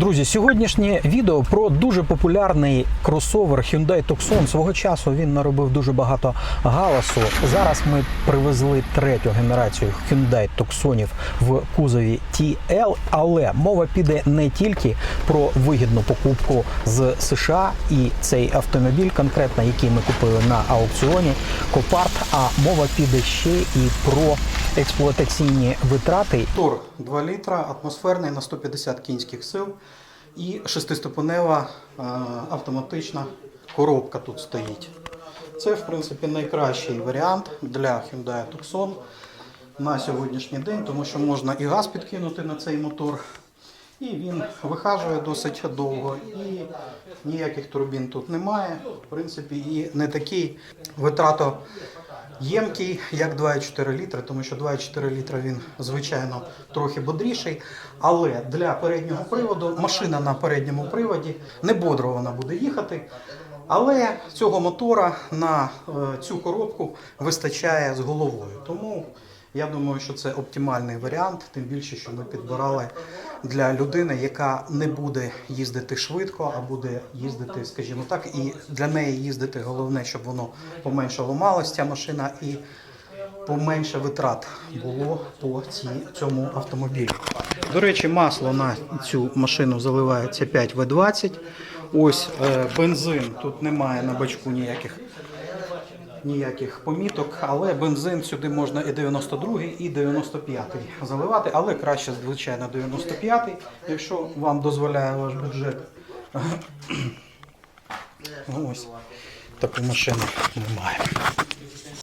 Друзі, сьогоднішнє відео про дуже популярний кросовер Hyundai Tucson. Свого часу він наробив дуже багато галасу. Зараз ми привезли третю генерацію Hyundai Tucsonів в кузові TL, але мова піде не тільки про вигідну покупку з США і цей автомобіль, конкретно який ми купили на аукціоні Копарт. А мова піде ще і про експлуатаційні витрати. Тор 2 літра, атмосферний на 150 кінських сил і шестиступенева е, автоматична коробка тут стоїть. Це, в принципі, найкращий варіант для Hyundai Tucson на сьогоднішній день, тому що можна і газ підкинути на цей мотор, і він вихажує досить довго, і ніяких турбін тут немає. В принципі, і не такий витрато ємкий, як 2,4 літри, тому що 2,4 літра він, звичайно, трохи бодріший. Але для переднього приводу машина на передньому приводі не бодро вона буде їхати. Але цього мотора на е, цю коробку вистачає з головою. Тому я думаю, що це оптимальний варіант, тим більше, що ми підбирали для людини, яка не буде їздити швидко, а буде їздити, скажімо так, і для неї їздити головне, щоб воно поменше ламалась ця машина і поменше витрат було по ці, цьому автомобілю. До речі, масло на цю машину заливається 5В20. Ось е, бензин, тут немає на бачку ніяких ніяких поміток, але бензин сюди можна і 92 і 95 заливати, але краще, звичайно, 95 якщо вам дозволяє ваш бюджет. Ось таку машину ми маємо.